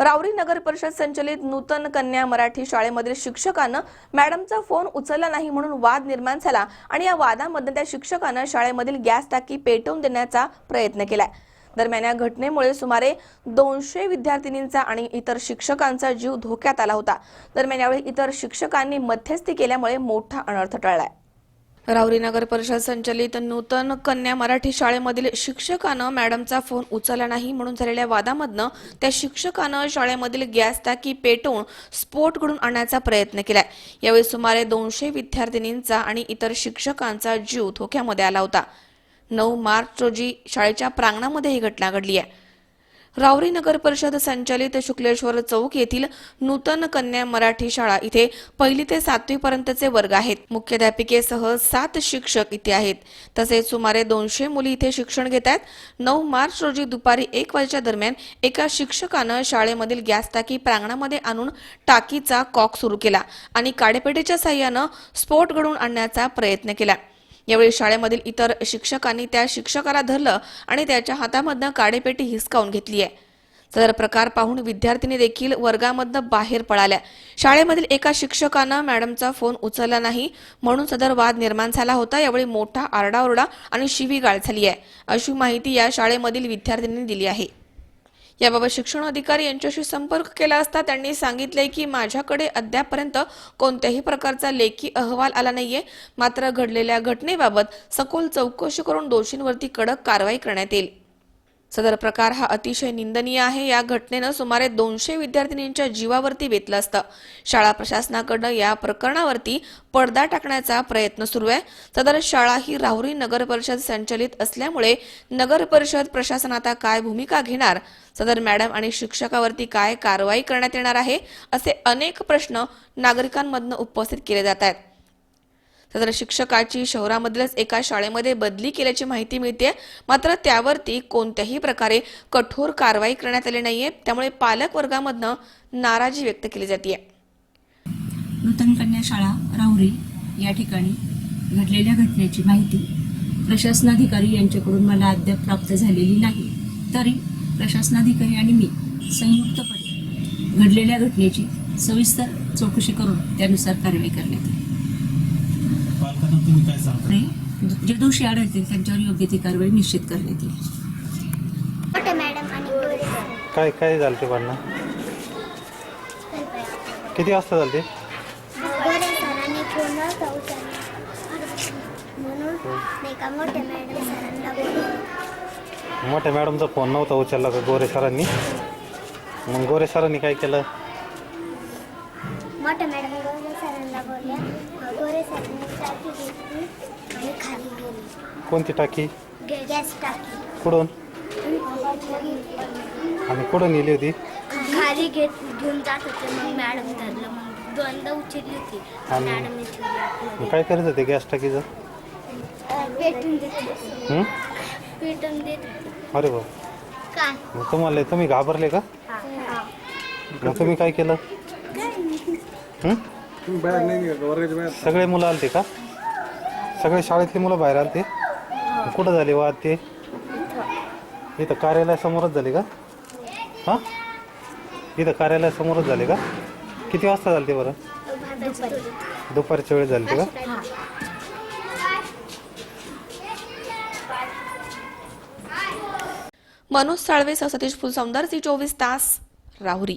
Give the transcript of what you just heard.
रावरी नगर परिषद संचलित नूतन कन्या मराठी शाळेमधील शिक्षकानं मॅडमचा फोन उचलला नाही म्हणून वाद निर्माण झाला आणि या वादामध्ये त्या शिक्षकानं शाळेमधील गॅस टाकी पेटवून देण्याचा प्रयत्न केलाय. दरम्यान या घटनेमुळे सुमारे दोनशे विद्यार्थिनींचा आणि इतर शिक्षकांचा जीव धोक्यात आला होता. दरम्यान यावेळी इतर शिक्षकांनी मध्यस्थी केल्यामुळे मोठा अनर्थ टळलाय. राहुरी नगर परिषद संचलित नूतन कन्या मराठी शाळेमधील शिक्षकानं मॅडमचा फोन उचलला नाही म्हणून झालेल्या वादामधनं त्या शिक्षकानं शाळेमधील गॅस टाकी पेटवून स्फोट घडून आणण्याचा प्रयत्न केलाय. यावेळी सुमारे दोनशे विद्यार्थिनींचा आणि इतर शिक्षकांचा जीव धोक्यामध्ये आला होता. नऊ मार्च रोजी शाळेच्या प्रांगणामध्ये ही घटना घडली आहे. रावरी नगर परिषद संचालित शुक्लेश्वर चौक येथील नूतन कन्या मराठी शाळा इथे पहिली ते सातवी पर्यंतचे वर्ग आहेत. मुख्याध्यापिकेसह सात शिक्षक इथे आहेत. तसेच सुमारे दोनशे मुली इथे शिक्षण घेत आहेत नऊ मार्च रोजी दुपारी एक वाजेच्या दरम्यान एका शिक्षकानं शाळेमधील गॅस टाकी प्रांगणामध्ये आणून टाकीचा कॉक सुरू केला आणि काडेपेटीच्या साह्यानं स्फोट घडवून आणण्याचा प्रयत्न केला. यावेळी शाळेमधील इतर शिक्षकांनी त्या शिक्षकाला धरलं आणि त्याच्या हातामधनं काडेपेटी हिसकावून घेतली आहे. सदर प्रकार पाहून विद्यार्थिनी देखील वर्गामधनं बाहेर पळाल्या. शाळेमधील एका शिक्षकानं मॅडमचा फोन उचलला नाही म्हणून सदर वाद निर्माण झाला होता. यावेळी मोठा आरडाओरडा आणि शिवीगाळ झाली आहे. अशी माहिती या शाळेमधील विद्यार्थ्यांनी दिली आहे. याबाबत शिक्षण अधिकारी यांच्याशी संपर्क केला असता त्यांनी सांगितले की माझ्याकडे अद्यापर्यंत कोणत्याही प्रकारचा लेखी अहवाल आला नाहीये. मात्र घडलेल्या घटनेबाबत सखोल चौकशी करून दोषींवरती कडक कारवाई करण्यात येईल. सदर प्रकार हा अतिशय निंदनीय आहे. या घटनेनं सुमारे दोनशे विद्यार्थिनींच्या जीवावरती बेतलं असतं. शाळा प्रशासनाकडनं या प्रकरणावरती पडदा टाकण्याचा प्रयत्न सुरू आहे. सदर शाळा ही राहुरी नगर परिषद संचलित असल्यामुळे नगर परिषद प्रशासन आता काय भूमिका घेणार? सदर मॅडम आणि शिक्षकावरती काय कारवाई करण्यात येणार आहे? असे अनेक प्रश्न नागरिकांमधनं उपस्थित केले जात आहेत. सदर शिक्षकाची शहरामधल्याच एका शाळेमध्ये बदली केल्याची माहिती मिळते मात्र त्यावरती कोणत्याही प्रकारे कठोर कारवाई करण्यात आली नाहीये. त्यामुळे पालक वर्गामधनं नाराजी व्यक्त केली जाते नूतन कन्या शाळा राहुरी या ठिकाणी घडलेल्या घटनेची माहिती प्रशासनाधिकारी यांच्याकडून मला अद्याप प्राप्त झालेली नाही. तरी प्रशासनाधिकारी आणि मी संयुक्तपणे घडलेल्या घटनेची सविस्तर चौकशी करून त्यानुसार कारवाई करण्यात आली पालकांना तुम्ही काय सांगता? जे दोषी आढळतील त्यांच्यावर योग्य ती कारवाई निश्चित करण्यात येईल. मोठे मॅडम आणि गोरे सर काय काय झालं ते भांडणं? किती वाजता झालं ते? गोरे सरांनी फोन नव्हता उचलला. म्हणून नाही का मोठ्या मॅडम सरांना बोलवलं. मोठ्या मॅडमचा फोन नव्हता उचलला का गोरे सरांनी? मग गोरे सरांनी काय केलं? मोठ्या मॅडम गोरे सरांना बोलल्या गोरे सरांनी टाकी घेतली आणि खाली गेली कोणती टाकी? गॅस टाकी. कुठून? आणि कुठून नेली होती? खाली घेत घेऊन जात होते मग मॅडम धरलं. मग दोनदा उचलली होती. आणि- मॅडमने ठेवली काय करत होते गॅस टाकीचं? अं, पेटून देत होते. हं? पेटून देत होते. अरे बा काय? मग तुम्हाला तुम्ही घाबरले का? हा. मग तुम्ही काय केलं? हं? सगळे मुलं आलते का? सगळे शाळेतली मुलं बाहेर आलते? कुठं झाले वाद ते? इथं कार्यालयासमोरच झाले का? हां? इथं कार्यालयासमोरच झाले का? किती वाजता झाले ते बरं? दुपारी. दुपारच्या वेळेस झाले का? मनोज साळवे सतीश फुलसौंदर सी चोवीस तास राहुरी.